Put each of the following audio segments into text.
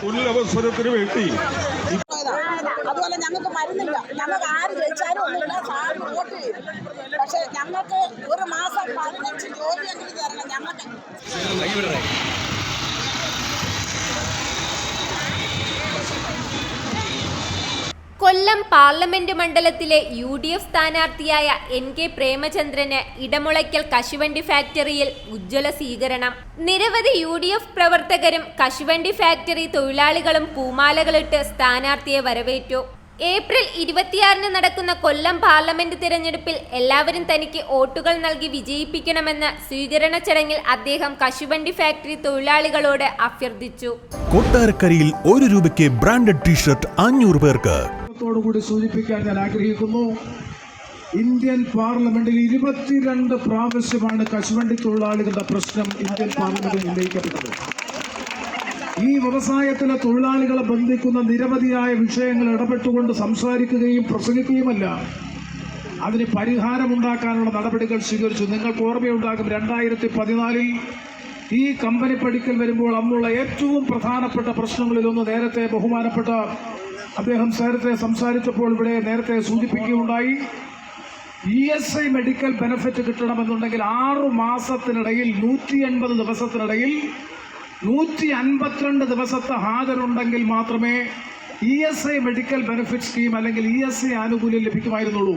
തൊഴിലവസരത്തിന് വേണ്ടി. അതുപോലെ ഞങ്ങൾക്ക് മരുന്നില്ല ഞങ്ങൾക്ക് ആര് ജയിച്ചാലും ഒന്നുമില്ല സാറ് വോട്ട് ചെയ്യും പക്ഷെ ഞങ്ങൾക്ക് ഒരു മാസം പതിനഞ്ച് ജോലിയെങ്കിലും കൊല്ലം പാർലമെന്റ് മണ്ഡലത്തിലെ യു ഡി എഫ് സ്ഥാനാർത്ഥിയായ എൻ കെ പ്രേമചന്ദ്രന് ഇടമുളയ്ക്കൽ കശുവണ്ടി ഫാക്ടറിയിൽ ഉജ്ജ്വല സ്വീകരണം. നിരവധി യു ഡി എഫ് പ്രവർത്തകരും കശുവണ്ടി ഫാക്ടറി തൊഴിലാളികളും പൂമാലകളിട്ട് സ്ഥാനാർത്ഥിയെ വരവേറ്റു. ഏപ്രിൽ ഇരുപത്തിയാറിന് നടക്കുന്ന കൊല്ലം പാർലമെന്റ് തിരഞ്ഞെടുപ്പിൽ എല്ലാവരും തനിക്ക് വോട്ടുകൾ നൽകി വിജയിപ്പിക്കണമെന്ന് സ്വീകരണ ചടങ്ങിൽ അദ്ദേഹം കശുവണ്ടി ഫാക്ടറി തൊഴിലാളികളോട് അഭ്യർത്ഥിച്ചു. കൊട്ടാരക്കരയിൽ ഒരു രൂപയ്ക്ക് ബ്രാൻഡഡ് ടീഷർട്ട് അഞ്ഞൂറ് പേർക്ക്. കൂടി സൂചിപ്പിക്കാൻ ഞാൻ ആഗ്രഹിക്കുന്നു. ഇന്ത്യൻ പാർലമെന്റിൽ ഇരുപത്തിരണ്ട് പ്രാവശ്യമാണ് കശുവണ്ടി തൊഴിലാളികളുടെ പ്രശ്നം ഇന്ത്യൻ പാർലമെന്റിൽ ഉന്നയിക്കപ്പെട്ടത്. ഈ വ്യവസായത്തിലെ തൊഴിലാളികളെ ബന്ധിക്കുന്ന നിരവധിയായ വിഷയങ്ങൾ ഇടപെട്ടുകൊണ്ട് സംസാരിക്കുകയും പ്രസംഗിക്കുകയുമല്ല. അതിന് പരിഹാരമുണ്ടാക്കാനുള്ള നടപടികൾ സ്വീകരിച്ചു. നിങ്ങൾക്ക് ഓർമ്മയുണ്ടാകും രണ്ടായിരത്തി പതിനാലിൽ ഈ കമ്പനി പഠിക്കൽ വരുമ്പോൾ അന്നുള്ള ഏറ്റവും പ്രധാനപ്പെട്ട പ്രശ്നങ്ങളിലൊന്ന് നേരത്തെ ബഹുമാനപ്പെട്ട അദ്ദേഹം നേരത്തെ സംസാരിച്ചപ്പോൾ ഇവിടെ നേരത്തെ സൂചിപ്പിക്കുകയുണ്ടായി E S I medical benefit കിട്ടണമെന്നുണ്ടെങ്കിൽ ആറു മാസത്തിനിടയിൽ നൂറ്റി എൺപത് ദിവസത്തിനിടയിൽ നൂറ്റി അൻപത്തിരണ്ട് ദിവസത്തെ ഹാജരുണ്ടെങ്കിൽ മാത്രമേ E S I medical benefit scheme അല്ലെങ്കിൽ ഇ എസ് ഐ ആനുകൂല്യം ലഭിക്കുമായിരുന്നുള്ളൂ.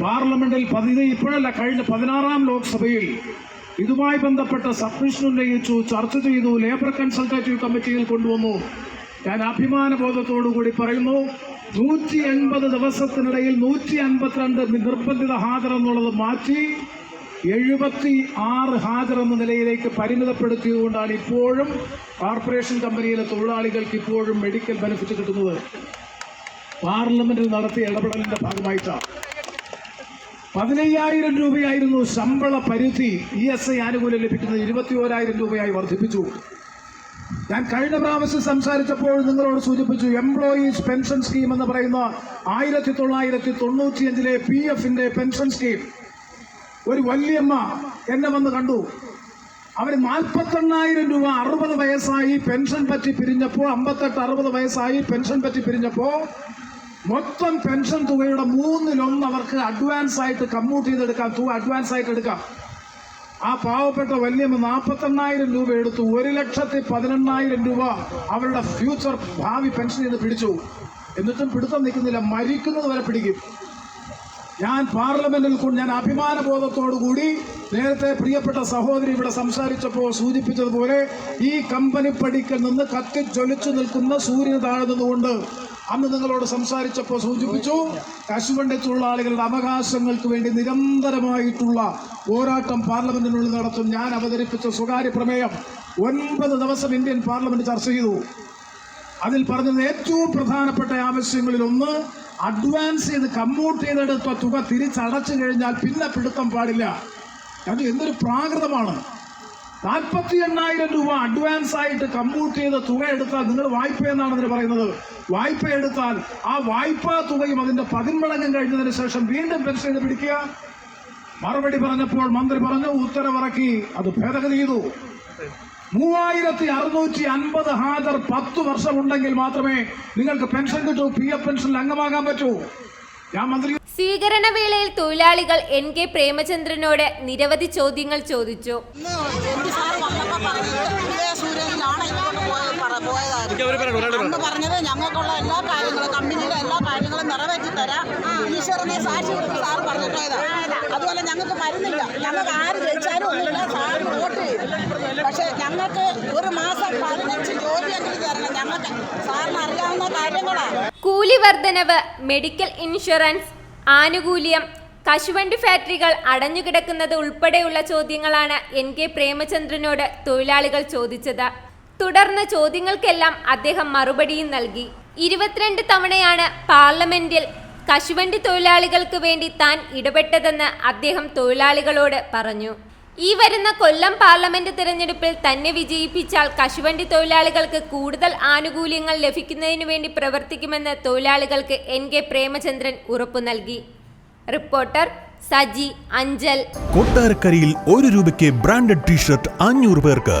പാർലമെന്റിൽ പതിന ഇപ്പോഴല്ല കഴിഞ്ഞ പതിനാറാം ലോക്സഭയിൽ ഇതുമായി ബന്ധപ്പെട്ട സബ്മിഷൻ ഉന്നയിച്ചു ചർച്ച ചെയ്തു ലേബർ കൺസൾട്ടേറ്റീവ് കമ്മിറ്റിയിൽ കൊണ്ടുവന്നു. ഞാൻ അഭിമാന കൂടി പറയുന്നു നൂറ്റി എൺപത് ദിവസത്തിനിടയിൽ നൂറ്റി അൻപത്തിരണ്ട് നിർബന്ധിത ഹാജർ എന്നുള്ളത് മാറ്റി എഴുപത്തി ആറ് ഹാജർ എന്ന നിലയിലേക്ക് പരിമിതപ്പെടുത്തിയതുകൊണ്ടാണ് ഇപ്പോഴും കോർപ്പറേഷൻ കമ്പനിയിലെ തൊഴിലാളികൾക്ക് ഇപ്പോഴും മെഡിക്കൽ ബെനിഫിറ്റ് കിട്ടുന്നത്. പാർലമെന്റിൽ നടത്തിയ ഇടപെടലിന്റെ ഭാഗമായിട്ടാണ്. പതിനയ്യായിരം രൂപയായിരുന്നു ശമ്പള പരിധി ഇ എസ് ഐ ആനുകൂല്യം ലഭിക്കുന്നത്. ഇരുപത്തി ഓരായിരം രൂപയായി വർദ്ധിപ്പിച്ചു. ഞാൻ കഴിഞ്ഞ പ്രാവശ്യം സംസാരിച്ചപ്പോൾ നിങ്ങളോട് സൂചിപ്പിച്ചു എംപ്ലോയീസ് പെൻഷൻ സ്കീം എന്ന് പറയുന്ന ആയിരത്തി തൊള്ളായിരത്തി തൊണ്ണൂറ്റിയഞ്ചിലെ പി എഫിന്റെ പെൻഷൻ സ്കീം ഒരു വല്യമ്മ എന്നെ വന്ന് കണ്ടു. അവർ നാൽപ്പത്തെണ്ണായിരം രൂപ അറുപത് വയസ്സായി പെൻഷൻ പറ്റി പിരിഞ്ഞപ്പോൾ അമ്പത്തെട്ട് അറുപത് വയസ്സായി പെൻഷൻ പറ്റി പിരിഞ്ഞപ്പോൾ മൊത്തം പെൻഷൻ തുകയുടെ മൂന്നിലൊന്ന് അവർക്ക് അഡ്വാൻസ് ആയിട്ട് കമ്മ്യൂട്ട് ചെയ്തെടുക്കാം. തുക അഡ്വാൻസ് ആയിട്ട് എടുക്കാം. ആ പാവപ്പെട്ട വല്യമ്മ നാൽപ്പത്തെണ്ണായിരം രൂപ എടുത്തു ഒരു ലക്ഷത്തി പതിനെണ്ണായിരം രൂപ അവരുടെ ഫ്യൂച്ചർ ഭാവി പെൻഷനിൽ നിന്ന് പിടിച്ചു. എന്നിട്ടും പിടുത്തം നിൽക്കുന്നില്ല. മരിക്കുന്നത് വരെ പിടിക്കും. ഞാൻ പാർലമെന്റിൽ കൊണ്ട് ഞാൻ അഭിമാനബോധത്തോടു കൂടി നേരത്തെ പ്രിയപ്പെട്ട സഹോദരി ഇവിടെ സംസാരിച്ചപ്പോൾ സൂചിപ്പിച്ചതുപോലെ ഈ കമ്പനി പടിക്കൽ നിന്ന് കത്തിജ്വലിച്ചു നിൽക്കുന്ന സൂര്യന് താഴെ നിന്നുകൊണ്ട് അന്ന് നിങ്ങളോട് സംസാരിച്ചപ്പോൾ സൂചിപ്പിച്ചു കശുവണ്ടി തൊഴിലാളികളുടെ അവകാശങ്ങൾക്ക് വേണ്ടി നിരന്തരമായിട്ടുള്ള പോരാട്ടം പാർലമെന്റിനുള്ളിൽ നടത്തും. ഞാൻ അവതരിപ്പിച്ച സ്വകാര്യ പ്രമേയം ഒൻപത് ദിവസം ഇന്ത്യൻ പാർലമെന്റ് ചർച്ച ചെയ്തു. അതിൽ പറഞ്ഞത് ഏറ്റവും പ്രധാനപ്പെട്ട ആവശ്യങ്ങളിൽ ഒന്ന് അഡ്വാൻസ് ചെയ്ത് കമ്മ്യൂട്ട് ചെയ്തെടുത്ത തുക തിരിച്ചടച്ചു കഴിഞ്ഞാൽ പിന്നെ പിടുത്തം പാടില്ല. അത് എന്തൊരു പ്രാകൃതമാണ്. നാൽപ്പത്തി എണ്ണായിരം രൂപ അഡ്വാൻസ് ആയിട്ട് കമ്പ്യൂട്ട് ചെയ്ത തുക എടുത്താൽ നിങ്ങൾ വായ്പ എന്നാണ് അതിന് പറയുന്നത്. വായ്പ എടുത്താൽ ആ വായ്പാ തുകയും അതിന്റെ പതിന്മടങ്ങും കഴിഞ്ഞതിന് ശേഷം വീണ്ടും പെൻഷൻ ചെയ്ത് പിടിക്കുക. മറുപടി പറഞ്ഞപ്പോൾ മന്ത്രി പറഞ്ഞു ഉത്തരവിറക്കി. അത് ഭേദഗതി ചെയ്തു. മൂവായിരത്തി അറുന്നൂറ്റി അൻപത് ഹാജർ പത്ത് വർഷം ഉണ്ടെങ്കിൽ മാത്രമേ നിങ്ങൾക്ക് പെൻഷൻ കിട്ടൂ പി എഫ് പെൻഷനിൽ അംഗമാകാൻ പറ്റൂ. ഞാൻ മന്ത്രി സ്വീകരണ വേളയിൽ തൊഴിലാളികൾ എൻ കെ പ്രേമചന്ദ്രനോട് നിരവധി ചോദ്യങ്ങൾ ചോദിച്ചു. പറഞ്ഞത്? ഞങ്ങൾക്കുള്ള എല്ലാ കാര്യങ്ങളും കമ്പനിയുടെ എല്ലാ കാര്യങ്ങളും നിറവേറ്റി തരാം. ഈശ്വരനെ സാക്ഷി അതുപോലെ ഞങ്ങൾക്ക് മരുന്നില്ല. ഞങ്ങൾക്ക് ആര് ജയിച്ചാലും ഒന്നുമില്ല സാറ് വോട്ട് ചെയ്തു. പക്ഷെ ഞങ്ങൾക്ക് ഒരു മാസം പതിനഞ്ച് ജോലിയെങ്കിലും തരണം. ഞങ്ങൾക്ക് സാറിന് അറിയാവുന്ന കാര്യങ്ങളാണ്. കൂലി വർധനവ് മെഡിക്കൽ ഇൻഷുറൻസ് ആനുകൂല്യം. കശുവണ്ടി ഫാക്ടറികൾ അടഞ്ഞുകിടക്കുന്നത് ഉൾപ്പെടെയുള്ള ചോദ്യങ്ങളാണ് എൻ കെ പ്രേമചന്ദ്രനോട് തൊഴിലാളികൾ ചോദിച്ചത്. തുടർന്ന് ചോദ്യങ്ങൾക്കെല്ലാം അദ്ദേഹം മറുപടിയും നൽകി. ഇരുപത്തിരണ്ട് തവണയാണ് പാർലമെന്റിൽ കശുവണ്ടി തൊഴിലാളികൾക്ക് വേണ്ടി താൻ ഇടപെട്ടതെന്ന് അദ്ദേഹം തൊഴിലാളികളോട് പറഞ്ഞു. ഈ വരുന്ന കൊല്ലം പാർലമെന്റ് തിരഞ്ഞെടുപ്പിൽ തന്നെ വിജയിപ്പിച്ചാൽ കശുവണ്ടി തൊഴിലാളികൾക്ക് കൂടുതൽ ആനുകൂല്യങ്ങൾ ലഭിക്കുന്നതിനു വേണ്ടി പ്രവർത്തിക്കുമെന്ന് തൊഴിലാളികൾക്ക് എൻ കെ പ്രേമചന്ദ്രൻ ഉറപ്പു നൽകി. റിപ്പോർട്ടർ സജി അഞ്ചൽ. കൊട്ടാരക്കരയിൽ ഒരു രൂപയ്ക്ക് ബ്രാൻഡഡ് ടീഷർട്ട് അഞ്ഞൂറ് പേർക്ക്.